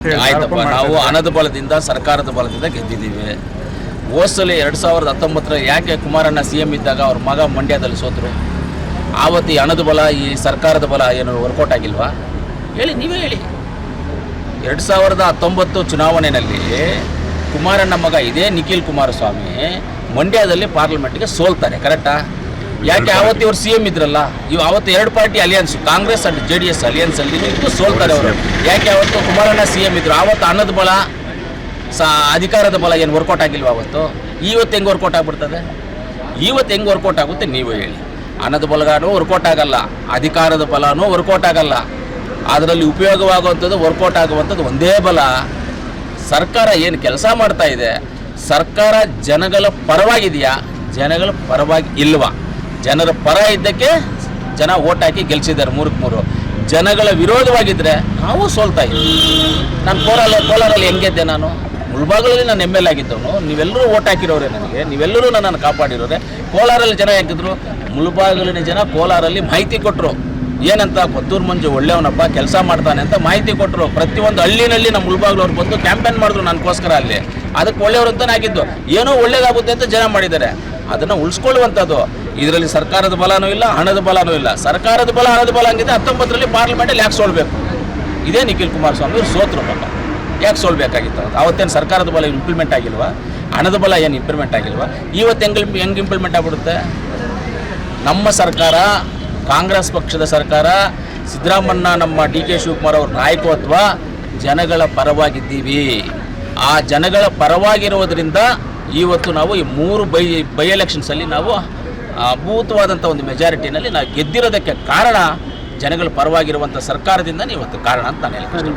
ಆಯ್ತಪ್ಪ ನಾವು ಹಣದ ಬಲದಿಂದ ಸರ್ಕಾರದ ಬಲದಿಂದ ಗೆದ್ದಿದ್ದೀವಿ. ಓಸಲಿ ಎರಡು ಸಾವಿರದ ಹತ್ತೊಂಬತ್ತರ ಯಾಕೆ ಕುಮಾರಣ್ಣ ಸಿ ಎಂ ಇದ್ದಾಗ ಅವ್ರ ಮಗ ಮಂಡ್ಯದಲ್ಲಿ ಸೋತರು? ಆವತ್ತು ಈ ಹಣದ ಬಲ ಈ ಸರ್ಕಾರದ ಬಲ ಏನು ವರ್ಕೌಟ್ ಆಗಿಲ್ವಾ? ಹೇಳಿ ನೀವೇ ಹೇಳಿ. ಎರಡು ಸಾವಿರದ ಹತ್ತೊಂಬತ್ತು ಚುನಾವಣೆಯಲ್ಲಿ ಕುಮಾರಣ್ಣ ಮಗ ಇದೇ ನಿಖಿಲ್ ಕುಮಾರಸ್ವಾಮಿ ಮಂಡ್ಯದಲ್ಲಿ ಪಾರ್ಲಿಮೆಂಟ್ಗೆ ಸೋಲ್ತಾರೆ ಕರೆಕ್ಟಾ ಯಾಕೆ ಅವತ್ತು ಇವ್ರು ಸಿ ಎಂ ಇದ್ರಲ್ಲ? ಇವ್ ಅವತ್ತು ಎರಡು party alliance Congress and J D S alliance ಅಲ್ಲಿ ಇದ್ದು ಸೋಲ್ತಾರೆ ಅವರು ಯಾಕೆ ಅವತ್ತು ಕುಮಾರಣ್ಣ ಸಿ ಎಂ ಇದ್ರು? ಆವತ್ತು ಅನ್ನದ ಬಲ ಸಾ ಅಧಿಕಾರದ ಬಲ ಏನು ವರ್ಕೌಟ್ ಆಗಿಲ್ವ ಅವತ್ತು ಇವತ್ತು ಹೆಂಗೆ ವರ್ಕೌಟ್ ಆಗ್ಬಿಡ್ತದೆ? ಇವತ್ತು ಹೆಂಗೆ ವರ್ಕೌಟ್ ಆಗುತ್ತೆ ನೀವು ಹೇಳಿ. ಅನ್ನದ ಬಲಗಾನೂ ವರ್ಕೌಟ್ ಆಗಲ್ಲ ಅಧಿಕಾರದ ಬಲನೂ ವರ್ಕೌಟ್ ಆಗಲ್ಲ. ಅದರಲ್ಲಿ ಉಪಯೋಗವಾಗುವಂಥದ್ದು ವರ್ಕೌಟ್ ಆಗುವಂಥದ್ದು ಒಂದೇ ಬಲ. ಸರ್ಕಾರ ಏನು ಕೆಲಸ ಮಾಡ್ತಾ ಇದೆ? ಸರ್ಕಾರ ಜನಗಳ ಪರವಾಗಿದೆಯಾ? ಜನಗಳ ಪರವಾಗಿ ಇಲ್ವಾ? ಜನರ ಪರ ಇದ್ದಕ್ಕೆ ಜನ ಓಟ್ ಹಾಕಿ ಗೆಲ್ಸಿದ್ದಾರೆ ಮೂರಕ್ಕೆ ಮೂರು. ಜನಗಳ ವಿರೋಧವಾಗಿದ್ದರೆ ನಾವು ಸೋಲ್ತಾ ಇದ್ದೀವಿ. ನಾನು ಕೋಲಾರ ಕೋಲಾರಲ್ಲಿ ಹೆಂಗೆದ್ದೆ ನಾನು? ಮುಳ್ಬಾಗಲಲ್ಲಿ ನಾನು ಎಂ ಎಲ್ ಆಗಿದ್ದವನು. ನೀವೆಲ್ಲರೂ ಓಟ್ ಹಾಕಿರೋರೆ ನನಗೆ. ನೀವೆಲ್ಲರೂ ನನ್ನನ್ನು ಕಾಪಾಡಿರೋರೆ. ಕೋಲಾರಲ್ಲಿ ಜನ ಹೆಂಗಿದ್ರು ಮುಳ್ಬಾಗಲಿನ ಜನ ಕೋಲಾರಲ್ಲಿ ಮಾಹಿತಿ ಕೊಟ್ಟರು ಏನಂತ ಪತ್ತೂರು ಮಂಜು ಒಳ್ಳೆಯವನಪ್ಪ, ಕೆಲಸ ಮಾಡ್ತಾನೆ ಅಂತ ಮಾಹಿತಿ ಕೊಟ್ಟರು ಪ್ರತಿಯೊಂದು ಹಳ್ಳಿನಲ್ಲಿ ನಮ್ಮ ಮುಳ್ಬಾಗ್ಲವ್ರು ಬಂದು ಕ್ಯಾಂಪೇನ್ ಮಾಡಿದ್ರು ನನಗೋಸ್ಕರ ಅಲ್ಲಿ. ಅದಕ್ಕೆ ಒಳ್ಳೆಯವರು ಅಂತಲೇ ಆಗಿದ್ದು. ಏನೋ ಒಳ್ಳೇದಾಗುತ್ತೆ ಅಂತ ಜನ ಮಾಡಿದ್ದಾರೆ. ಅದನ್ನು ಉಳಿಸ್ಕೊಳ್ಳುವಂಥದ್ದು. ಇದರಲ್ಲಿ ಸರ್ಕಾರದ ಬಲನೂ ಇಲ್ಲ, ಹಣದ ಬಲನೂ ಇಲ್ಲ. ಸರ್ಕಾರದ ಬಲ, ಹಣದ ಬಲ ಹಂಗಿದೆ. ಹತ್ತೊಂಬತ್ತರಲ್ಲಿ ಪಾರ್ಲಿಮೆಂಟಲ್ಲಿ ಯಾಕೆ ಸೋಲ್ಬೇಕು? ಇದೇ ನಿಖಿಲ್ ಕುಮಾರಸ್ವಾಮಿ ಅವರು ಸೋತರು ಪಾಪ. ಯಾಕೆ ಸೋಲ್ಬೇಕಾಗಿತ್ತು? ಅವತ್ತು ಅವತ್ತೇನು ಸರ್ಕಾರದ ಬಲ ಇಂಪ್ಲಿಮೆಂಟ್ ಆಗಿಲ್ವಾ? ಹಣದ ಬಲ ಏನು ಇಂಪ್ಲಿಮೆಂಟ್ ಆಗಿಲ್ವಾ? ಇವತ್ತು ಹೆಂಗೆ ಹೆಂಗೆ ಇಂಪ್ಲಿಮೆಂಟ್ ಆಗ್ಬಿಡುತ್ತೆ? ನಮ್ಮ ಸರ್ಕಾರ ಕಾಂಗ್ರೆಸ್ ಪಕ್ಷದ ಸರ್ಕಾರ ಸಿದ್ದರಾಮಣ್ಣ ನಮ್ಮ ಡಿ ಕೆ ಶಿವಕುಮಾರ್ ಅವ್ರ ನಾಯಕತ್ವ ಜನಗಳ ಪರವಾಗಿದ್ದೀವಿ. ಆ ಜನಗಳ ಪರವಾಗಿರುವುದರಿಂದ ಇವತ್ತು ನಾವು ಈ ಮೂರು ಬೈ ಬೈ ಎಲೆಕ್ಷನ್ಸಲ್ಲಿ ನಾವು ಅಭೂತವಾದಂಥ ಒಂದು ಮೆಜಾರಿಟಿನಲ್ಲಿ ನಾವು ಗೆದ್ದಿರೋದಕ್ಕೆ ಕಾರಣ ಜನಗಳ ಪರವಾಗಿರುವಂಥ ಸರ್ಕಾರದಿಂದ ಇವತ್ತು ಕಾರಣ ಅಂತ ನಾನು ಹೇಳ್ತೀನಿ.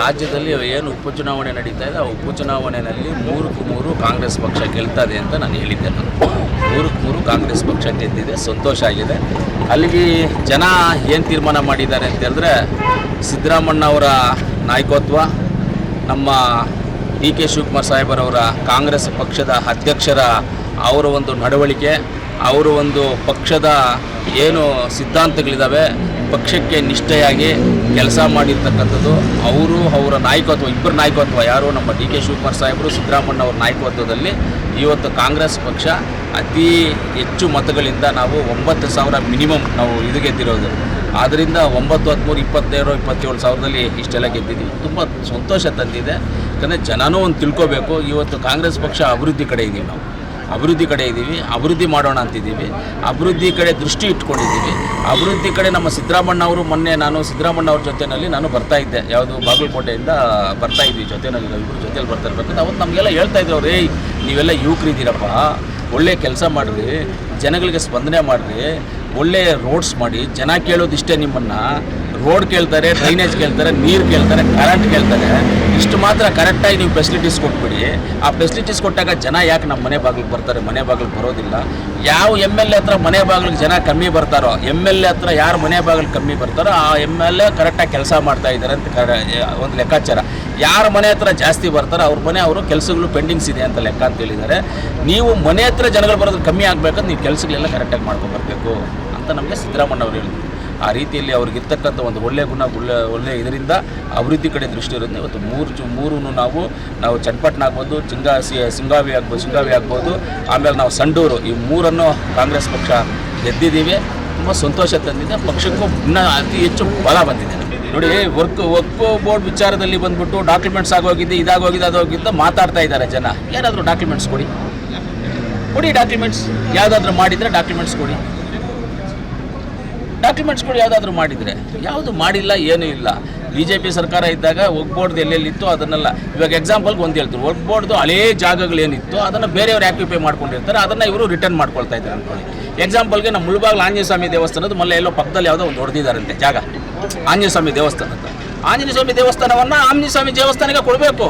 ರಾಜ್ಯದಲ್ಲಿ ಏನು ಉಪಚುನಾವಣೆ ನಡೀತಾ ಇದೆ, ಆ ಉಪಚುನಾವಣೆಯಲ್ಲಿ ಮೂರಕ್ಕೂ ಮೂರು ಕಾಂಗ್ರೆಸ್ ಪಕ್ಷ ಗೆಲ್ತದೆ ಅಂತ ನಾನು ಹೇಳಿದ್ದೆ ನಾನು ಮೂರಕ್ಕೆ ಮೂರು ಕಾಂಗ್ರೆಸ್ ಪಕ್ಷ ಗೆದ್ದಿದೆ, ಸಂತೋಷ ಆಗಿದೆ. ಅಲ್ಲಿಗೆ ಜನ ಏನು ತೀರ್ಮಾನ ಮಾಡಿದ್ದಾರೆ ಅಂತ ಹೇಳಿದ್ರೆ ಸಿದ್ದರಾಮಣ್ಣ ಅವರ ನಾಯಕತ್ವ, ನಮ್ಮ ಡಿ ಕೆ ಶಿವಕುಮಾರ್ ಸಾಹೇಬರವರ ಕಾಂಗ್ರೆಸ್ ಪಕ್ಷದ ಅಧ್ಯಕ್ಷರ ಅವರ ಒಂದು ನಡವಳಿಕೆ, ಅವರ ಒಂದು ಪಕ್ಷದ ಏನು ಸಿದ್ಧಾಂತಗಳಿದ್ದಾವೆ ಪಕ್ಷಕ್ಕೆ ನಿಷ್ಠೆಯಾಗಿ ಕೆಲಸ ಮಾಡಿರ್ತಕ್ಕಂಥದ್ದು ಅವರು, ಅವರ ನಾಯಕತ್ವ, ಇಬ್ಬರ ನಾಯಕತ್ವ ಯಾರು? ನಮ್ಮ ಡಿ ಕೆ ಶಿವಕುಮಾರ್ ಸಾಹೇಬರು ಸಿದ್ದರಾಮಣ್ಣ ಅವರ ನಾಯಕತ್ವದಲ್ಲಿ ಇವತ್ತು ಕಾಂಗ್ರೆಸ್ ಪಕ್ಷ ಅತಿ ಹೆಚ್ಚು ಮತಗಳಿಂದ ನಾವು ಒಂಬತ್ತು ಸಾವಿರ ಮಿನಿಮಮ್ ನಾವು ಇದು ಗೆದ್ದಿರೋದು. ಆದ್ದರಿಂದ ಒಂಬತ್ತು, ಹದಿಮೂರು, ಇಪ್ಪತ್ತೇಳು ಇಪ್ಪತ್ತೇಳು ಸಾವಿರದಲ್ಲಿ ಇಷ್ಟೆಲ್ಲ ಗೆದ್ದಿದ್ದೀವಿ. ತುಂಬ ಸಂತೋಷ ತಂದಿದೆ. ಯಾಕಂದರೆ ಜನನೂ ಒಂದು ತಿಳ್ಕೊಬೇಕು, ಇವತ್ತು ಕಾಂಗ್ರೆಸ್ ಪಕ್ಷ ಅಭಿವೃದ್ಧಿ ಕಡೆ ಇದ್ದೀವಿ ನಾವು. ಅಭಿವೃದ್ಧಿ ಕಡೆ ಇದ್ದೀವಿ, ಅಭಿವೃದ್ಧಿ ಮಾಡೋಣ ಅಂತಿದ್ದೀವಿ, ಅಭಿವೃದ್ಧಿ ಕಡೆ ದೃಷ್ಟಿ ಇಟ್ಕೊಂಡಿದ್ದೀವಿ. ಅಭಿವೃದ್ಧಿ ಕಡೆ ನಮ್ಮ ಸಿದ್ದರಾಮಣ್ಣ ಅವರು ಮೊನ್ನೆ ನಾನು ಸಿದ್ದರಾಮಣ್ಣ ಅವ್ರ ಜೊತೆಯಲ್ಲಿ ನಾನು ಬರ್ತಾ ಇದ್ದೆ. ಯಾವುದು ಬಾಗಲಕೋಟೆಯಿಂದ ಬರ್ತಾ ಇದ್ವಿ ಜೊತೆನಲ್ಲಿ ಇಬ್ಬರು ಜೊತೆಯಲ್ಲಿ ಬರ್ತಾ ಇರ್ಬೇಕಂತ ಅವತ್ತು ನಮಗೆಲ್ಲ ಹೇಳ್ತಾ ಇದ್ರು ಅವ್ರು ನೀವೆಲ್ಲ ಯುವಕರಿದ್ದೀರಪ್ಪ ಒಳ್ಳೆ ಕೆಲಸ ಮಾಡಿರಿ, ಜನಗಳಿಗೆ ಸ್ಪಂದನೆ ಮಾಡಿರಿ, ಒಳ್ಳೆ ರೋಡ್ಸ್ ಮಾಡಿ, ಜನ ಕೇಳೋದಿಷ್ಟೇ ನಿಮ್ಮನ್ನು ರೋಡ್ ಕೇಳ್ತಾರೆ, ಡ್ರೈನೇಜ್ ಕೇಳ್ತಾರೆ, ನೀರು ಕೇಳ್ತಾರೆ ಕರೆಂಟ್ ಕೇಳ್ತಾರೆ. ಇಷ್ಟು ಮಾತ್ರ ಕರೆಕ್ಟಾಗಿ ನೀವು ಫೆಸಿಲಿಟೀಸ್ ಕೊಟ್ಬಿಡಿ. ಆ ಫೆಸಿಲಿಟೀಸ್ ಕೊಟ್ಟಾಗ ಜನ ಯಾಕೆ ನಮ್ಮ ಮನೆ ಬಾಗಿಲಿಗೆ ಬರ್ತಾರೆ? ಮನೆ ಬಾಗಿಲಿಗೆ ಬರೋದಿಲ್ಲ. ಯಾವ ಎಂ ಎಲ್ ಎ ಹತ್ರ ಮನೆ ಬಾಗಿಲಿಗೆ ಜನ ಕಮ್ಮಿ ಬರ್ತಾರೋ ಎಂ ಎಲ್ ಎ ಹತ್ರ ಯಾರು ಮನೆ ಬಾಗಿಲು ಕಮ್ಮಿ ಬರ್ತಾರೋ, ಆ ಎಂ ಎಲ್ ಎ ಕರೆಕ್ಟಾಗಿ ಕೆಲಸ ಮಾಡ್ತಾ ಇದ್ದಾರೆ ಅಂತ ಒಂದು ಲೆಕ್ಕಾಚಾರ. ಯಾರ ಮನೆ ಹತ್ರ ಜಾಸ್ತಿ ಬರ್ತಾರೋ, ಅವ್ರ ಮನೆ ಅವರು ಕೆಲಸಗಳು ಪೆಂಡಿಂಗ್ಸ್ ಇದೆ ಅಂತ ಲೆಕ್ಕ ಅಂತ ಹೇಳಿದ್ದಾರೆ ನೀವು ಮನೆ ಹತ್ರ ಜನಗಳು ಬರೋದು ಕಮ್ಮಿ ಆಗಬೇಕಂದ್ರೆ ನೀವು ಕೆಲಸಗಳೆಲ್ಲ ಕರೆಕ್ಟಾಗಿ ಮಾಡ್ಕೊಂಬರ್ಬೇಕು ಅಂತ ನಮಗೆ ಸಿದ್ದರಾಮಣ್ಣ ಅವರು ಹೇಳಿದ್ರು. ಆ ರೀತಿಯಲ್ಲಿ ಅವ್ರಿಗಿರ್ತಕ್ಕಂಥ ಒಂದು ಒಳ್ಳೆಯ ಗುಣ, ಒಳ್ಳೆ ಒಳ್ಳೆಯ ಇದರಿಂದ ಅಭಿವೃದ್ಧಿ ಕಡೆ ದೃಷ್ಟಿ ಇರುತ್ತೆ. ಇವತ್ತು ಮೂರು ಚು ಮೂರೂ ನಾವು ನಾವು ಚನ್ನಪಟ್ಟಣ ಆಗ್ಬೋದು, ಚಿಂಗ, ಸಿ, ಸಿಂಗಾವಿ ಆಗ್ಬೋದು ಸಿಂಗಾವಿ ಆಗ್ಬೋದು, ಆಮೇಲೆ ನಾವು ಸಂಡೂರು, ಈ ಮೂರನ್ನು ಕಾಂಗ್ರೆಸ್ ಪಕ್ಷ ಗೆದ್ದಿದ್ದೀವಿ. ತುಂಬ ಸಂತೋಷ ತಂದಿದೆ. ಪಕ್ಷಕ್ಕೂ ಇನ್ನೂ ಅತಿ ಹೆಚ್ಚು ಬಲ ಬಂದಿದೆ. ನೋಡಿ ವರ್ಕ್ ವರ್ಕ್ ಬೋರ್ಡ್ ವಿಚಾರದಲ್ಲಿ ಬಂದ್ಬಿಟ್ಟು ಡಾಕ್ಯುಮೆಂಟ್ಸ್ ಆಗೋಗಿದೆ, ಇದಾಗೋಗಿದೆ ಅದೋಗಿದ್ದ ಮಾತಾಡ್ತಾ ಇದ್ದಾರೆ ಜನ. ಏನಾದರೂ ಡಾಕ್ಯುಮೆಂಟ್ಸ್ ಕೊಡಿ. ಕೊಡಿ ಡಾಕ್ಯುಮೆಂಟ್ಸ್ ಯಾವುದಾದ್ರೂ ಮಾಡಿದರೆ ಡಾಕ್ಯುಮೆಂಟ್ಸ್ ಕೊಡಿ. ಡಾಕ್ಯುಮೆಂಟ್ಸ್ಗಳು ಯಾವುದಾದ್ರೂ ಮಾಡಿದರೆ. ಯಾವುದು ಮಾಡಿಲ್ಲ, ಏನೂ ಇಲ್ಲ. ಬಿ ಜೆ ಪಿ ಸರ್ಕಾರ ಇದ್ದಾಗ ಒಗ್ಬೋರ್ಡ್ದು ಎಲ್ಲೆಲ್ಲಿತ್ತು ಅದನ್ನೆಲ್ಲ, ಇವಾಗ ಎಕ್ಸಾಂಪಲ್ಗೆ ಒಂದು ಹೇಳ್ತಾರೆ ಒಗ್ಬೋರ್ಡ್ದು ಹಳೇ ಜಾಗಗಳೇನಿತ್ತು ಅದನ್ನು ಬೇರೆಯವ್ರು ಆಕ್ಯುಪೈ ಮಾಡ್ಕೊಂಡಿರ್ತಾರೆ, ಅದನ್ನು ಇವರು ರಿಟರ್ನ್ ಮಾಡ್ಕೊಳ್ತಾ ಇದ್ದಾರೆ ಅಂದ್ಕೊಳ್ಳಿ. ಎಕ್ಸಾಂಪಲ್ಗೆ ನಮ್ಮ ಮುಳುಬಾಗ್ಲು ಆಂಜನೇಯ ಸ್ವಾಮಿ ದೇವಸ್ಥಾನದ ಮೊನ್ನೆ ಎಲ್ಲೋ ಪಕ್ಕದಲ್ಲಿ ಯಾವುದೋ ಒಂದು ಹೊಡೆದಿದ್ದಾರಂತೆ ಜಾಗ. ಆಂಜನೇಯ ಸ್ವಾಮಿ ದೇವಸ್ಥಾನದ ಆಂಜನೇಯ ಸ್ವಾಮಿ ದೇವಸ್ಥಾನವನ್ನು ಆಂಜನೇಯ ಸ್ವಾಮಿ ದೇವಸ್ಥಾನಕ್ಕೆ ಕೊಡಬೇಕು.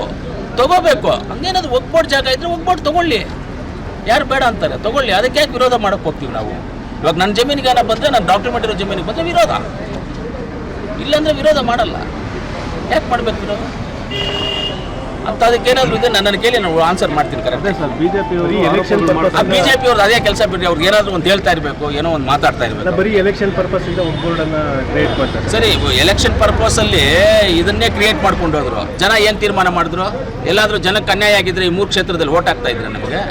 ತಗೋಬೇಕು. ಹಂಗೇನಾದ್ರು ಒಗ್ಬೋರ್ಡ್ ಜಾಗ ಇದ್ದರೆ ಒಗ್ಬೋರ್ಡ್ ತೊಗೊಳ್ಳಿ. ಯಾರು ಬೇಡ ಅಂತಾರೆ. ತಗೊಳ್ಳಿ. ಅದಕ್ಕೆ ಯಾಕೆ ವಿರೋಧ ಮಾಡೋಕ್ಕೆ ಹೋಗ್ತೀವಿ ನಾವು? ಇವಾಗ ನನ್ನ ಜಮೀನಿಗೆ ಏನೋ ಬಂದರೆ ನನ್ನ ಡಾಕ್ಯುಮೆಂಟ್ ಇರೋ ಜಮೀನಿಗೆ ಬಂದರೆ ವಿರೋಧ. ಇಲ್ಲಾಂದರೆ ವಿರೋಧ ಮಾಡಲ್ಲ. ಯಾಕೆ ಮಾಡಬೇಕು ವಿರೋಧ? ಅಂತ ಅದಕ್ಕೇನಾದರೂ ಇದೆ ನನ್ನನ್ನು ಕೇಳಿ ನಾನು ಆನ್ಸರ್ ಮಾಡ್ತೀನಿ ಕರೆಕ್ಟ್ ಸರ್ ಬಿಜೆಪಿ ಎಲೆಕ್ಷನ್ ಆ ಬಿ ಜೆ ಪಿ ಅವ್ರದ್ದು ಅದೇ ಕೆಲಸ ಬಿಡ್ರಿ ಅವ್ರಿಗೆ ಏನಾದರೂ ಒಂದು ಹೇಳ್ತಾ ಇರಬೇಕು ಏನೋ ಒಂದು ಮಾತಾಡ್ತಾ ಇರಬೇಕು. ಬರೀ ಎಲೆಕ್ಷನ್ ಪರ್ಪಸ್ ಇಂದ ಒಂದು ಬೋರ್ಡ್ ಅನ್ನು ಕ್ರಿಯೇಟ್ ಮಾಡ್ತಾರೆ. ಸರಿ ಎಲೆಕ್ಷನ್ ಪರ್ಪಸ್ ಅಲ್ಲಿ ಇದನ್ನೇ ಕ್ರಿಯೇಟ್ ಮಾಡ್ಕೊಂಡು ಹೋದ್ರು. ಜನ ಏನು ತೀರ್ಮಾನ ಮಾಡಿದ್ರು? ಎಲ್ಲಾದರೂ ಜನಕ್ಕೆ ಅನ್ಯಾಯ ಆಗಿದ್ರೆ ಈ ಮೂರು ಕ್ಷೇತ್ರದಲ್ಲಿ ಓಟ್ ಆಗ್ತಾ ಇದ್ರೆ ನಮಗೆ?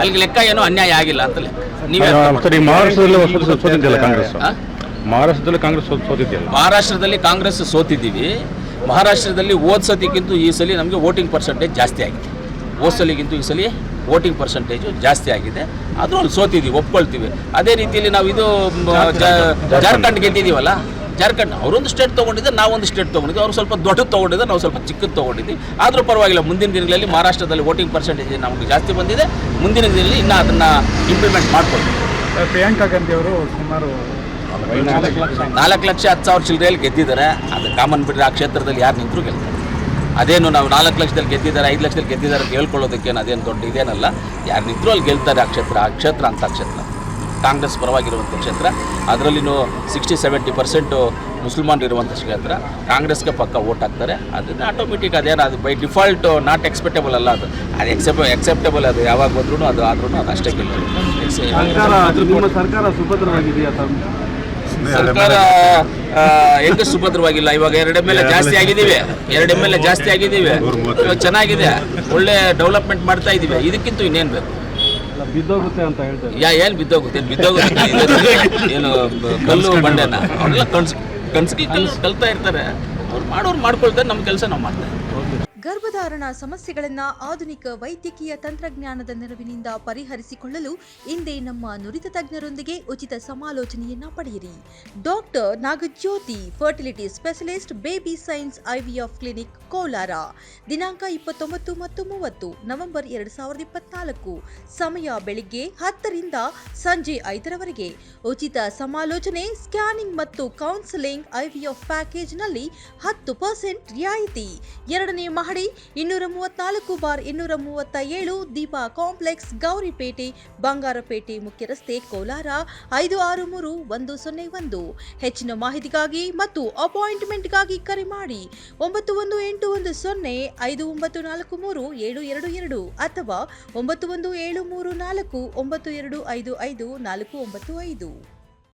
ಅಲ್ಲಿಗೆ ಲೆಕ್ಕ ಏನೋ ಅನ್ಯಾಯ ಆಗಿಲ್ಲ ಅಂತ ನೀವೇ ಮಹಾರಾಷ್ಟ್ರದಲ್ಲಿ ಕಾಂಗ್ರೆಸ್? ಮಹಾರಾಷ್ಟ್ರದಲ್ಲಿ ಕಾಂಗ್ರೆಸ್ ಸೋತಿದ್ದೀವಿ. ಮಹಾರಾಷ್ಟ್ರದಲ್ಲಿ ಸತಿಗಿಂತ ಈ ಸಲ ನಮಗೆ ವೋಟಿಂಗ್ ಪರ್ಸೆಂಟೇಜ್ ಜಾಸ್ತಿ ಆಗಿದೆ. ಹೋದ ಸಲಿಗಿಂತ ಈ ಸಲ ವೋಟಿಂಗ್ ಪರ್ಸೆಂಟೇಜು ಜಾಸ್ತಿ ಆಗಿದೆ. ಆದರೂ ಅಲ್ಲಿ ಸೋತಿದ್ದೀವಿ ಒಪ್ಕೊಳ್ತೀವಿ. ಅದೇ ರೀತಿಯಲ್ಲಿ ನಾವು ಇದು ಜಾರ್ಖಂಡ್ ಗೆದ್ದಿದ್ದೀವಲ್ಲ? ಜಾರ್ಖಂಡ್ ಅವರೊಂದು ಸ್ಟೇಟ್ ತೊಗೊಂಡಿದ್ದೆ ನಾವೊಂದು ಸ್ಟೇಟ್ ತೊಗೊಂಡಿದ್ದೆ ಅವ್ರು ಸ್ವಲ್ಪ ದೊಡ್ಡದು ತೊಗೊಂಡಿದ್ದೆ ನಾವು ಸ್ವಲ್ಪ ಚಿಕ್ಕದು ತೊಗೊಂಡಿದ್ವಿ. ಆದರೂ ಪರವಾಗಿಲ್ಲ ಮುಂದಿನ ದಿನಗಳಲ್ಲಿ ಮಹಾರಾಷ್ಟ್ರದಲ್ಲಿ ವೋಟಿಂಗ್ ಪರ್ಸೆಂಟೇಜ್ ನಮಗೆ ಜಾಸ್ತಿ ಬಂದಿದೆ. ಮುಂದಿನ ದಿನದಲ್ಲಿ ಇನ್ನೂ ಅದನ್ನು ಇಂಪ್ಲಿಮೆಂಟ್ ಮಾಡ್ಕೊಳ್ತೀವಿ ಪ್ರಿಯಾಂಕಾ ಗಾಂಧಿ ಅವರು ಸುಮಾರು ನಾಲ್ಕು ಲಕ್ಷ. ಹತ್ತು ಸಾವಿರ ಚಿಲ್ಲರೆಯಲ್ಲಿ ಗೆದ್ದಿದ್ದಾರೆ. ಅದು ಕಾಮನ್ ಬಿಟ್ಟರೆ ಆ ಕ್ಷೇತ್ರದಲ್ಲಿ ಯಾರು ನಿಂತರೂ ಗೆಲ್ತಾರೆ. ಅದೇನು ನಾವು ನಾಲ್ಕು ಲಕ್ಷದಲ್ಲಿ ಗೆದ್ದಿದ್ದಾರೆ ಐದು ಲಕ್ಷದಲ್ಲಿ ಗೆದ್ದಿದ್ದಾರೆ ಅಂತ ಹೇಳ್ಕೊಳ್ಳೋದಕ್ಕೇನು ಅದೇನು ದೊಡ್ಡ ಇದೇನಲ್ಲ. ಯಾರು ನಿಂತರೂ ಅಲ್ಲಿ ಗೆಲ್ತಾರೆ ಆ ಕ್ಷೇತ್ರ ಆ ಕ್ಷೇತ್ರ ಅಂತ ಕ್ಷೇತ್ರ. ಕಾಂಗ್ರೆಸ್ ಪರವಾಗಿರುವಂಥ ಕ್ಷೇತ್ರ ಅದರಲ್ಲಿನೂ ಸಿಕ್ಸ್ಟಿ ಸೆವೆಂಟಿ ಪರ್ಸೆಂಟು ಮುಸಲ್ಮಾನ್ ಇರುವಂಥ ಕ್ಷೇತ್ರ ಕಾಂಗ್ರೆಸ್ಗೆ ಪಕ್ಕ ಓಟ್ ಹಾಕ್ತಾರೆ. ಅದನ್ನು ಆಟೋಮೆಟಿಕ್ ಅದೇನು ಅದು ಬೈ ಡಿಫಾಲ್ಟ್ ನಾಟ್ ಎಕ್ಸ್ಪೆಕ್ಟೇಬಲ್ ಅಲ್ಲ ಅದು. ಅದು ಎಕ್ಸೆಪ್ ಎಕ್ಸೆಪ್ಟೇಬಲ್ ಅದು ಯಾವಾಗ ಬಂದ್ರೂ ಅದು ಆದ್ರೂ ಅದು ಅಷ್ಟೇ ನಿಮ್ಮ ಸರ್ಕಾರ ಎಂಟು ಸುಭದ್ರವಾಗಿಲ್ಲ. ಇವಾಗ ಎರಡು ಎಂ ಎಲ್ ಎ ಜಾಸ್ತಿ ಆಗಿದ್ದೀವಿ ಎರಡು ಎಂ ಎಲ್ ಎ ಜಾಸ್ತಿ ಆಗಿದ್ದೀವಿ ಇವಾಗ ಚೆನ್ನಾಗಿದೆ. ಒಳ್ಳೆ ಡೆವಲಪ್ಮೆಂಟ್ ಮಾಡ್ತಾ ಇದ್ದೀವಿ ಇದಕ್ಕಿಂತ ಇನ್ನೇನು ಬೇಕು? ಬಿದ್ದೋಗುತ್ತೆ ಅಂತ ಹೇಳ್ತಾರೆ. ಯಾ ಏನು ಬಿದ್ದೋಗುತ್ತೆ? ಬಿದ್ದೋಗುತ್ತೆ ಏನು ಕಲ್ಲು ಬಂಡೆನ? ಅವರೆಲ್ಲ ಕಣ್ಸ್ ಕನ್ಸ್ಕಿ ಕಲ್ಲು ಕಲ್ತಾ ಇರ್ತಾರೆ. ಅವ್ರು ಮಾಡೋರು ಮಾಡ್ಕೊಳ್ತಾರೆ ನಮ್ಮ ಕೆಲಸ ನಾವು ಮಾಡ್ತಾರೆ ಗರ್ಭಧಾರಣ ಸಮಸ್ಯೆಗಳನ್ನು ಆಧುನಿಕ ವೈದ್ಯಕೀಯ ತಂತ್ರಜ್ಞಾನದ ನೆರವಿನಿಂದ ಪರಿಹರಿಸಿಕೊಳ್ಳಲು ಇಂದೇ ನಮ್ಮ ನುರಿತ ತಜ್ಞರೊಂದಿಗೆ ಉಚಿತ ಸಮಾಲೋಚನೆಯನ್ನ ಪಡೆಯಿರಿ. Doctor Nagajyothi, fertility specialist, baby science IVF clinic, Kolar. ದಿನಾಂಕ ಇಪ್ಪತ್ತೊಂಬತ್ತು ಮತ್ತು ಮೂವತ್ತು, ನವೆಂಬರ್ ಎರಡು ಸಾವಿರದ ಇಪ್ಪತ್ನಾಲ್ಕು. ಸಮಯ ಬೆಳಿಗ್ಗೆ ಹತ್ತರಿಂದ ಸಂಜೆ ಐದರವರೆಗೆ. ಉಚಿತ ಸಮಾಲೋಚನೆ, ಸ್ಕ್ಯಾನಿಂಗ್ ಮತ್ತು ಕೌನ್ಸೆಲಿಂಗ್ ಐವಿಎಫ್ ಪ್ಯಾಕೇಜ್ನಲ್ಲಿ ಹತ್ತು ಪರ್ಸೆಂಟ್ ರಿಯಾಯಿತಿ. ಎರಡನೇ ಮಹಡಿ ಇನ್ನೂರ ಮೂವತ್ನಾಲ್ಕು ಬಾರ್ ಇನ್ನೂರ ಮೂವತ್ತ ಏಳು ದೀಪಾ ಕಾಂಪ್ಲೆಕ್ಸ್, ಗೌರಿಪೇಟೆ, ಬಂಗಾರಪೇಟೆ ಮುಖ್ಯ ರಸ್ತೆ ಕೋಲಾರ, ಐದು ಆರು ಮೂರು ಒಂದು ಸೊನ್ನೆ ಒಂದು. ಹೆಚ್ಚಿನ ಮಾಹಿತಿಗಾಗಿ ಮತ್ತು ಅಪಾಯಿಂಟ್ಮೆಂಟ್ಗಾಗಿ ಕರೆ ಮಾಡಿ ಒಂಬತ್ತು ಒಂದು ಎಂಟು ಒಂದು ಸೊನ್ನೆ ಐದು ಒಂಬತ್ತು ನಾಲ್ಕು ಮೂರು ಏಳು ಎರಡು ಎರಡು ಅಥವಾ ಒಂಬತ್ತು ಒಂದು ಏಳು ಮೂರು ನಾಲ್ಕು ಒಂಬತ್ತು ಎರಡು ಐದು ಐದು ನಾಲ್ಕು ಒಂಬತ್ತು ಐದು.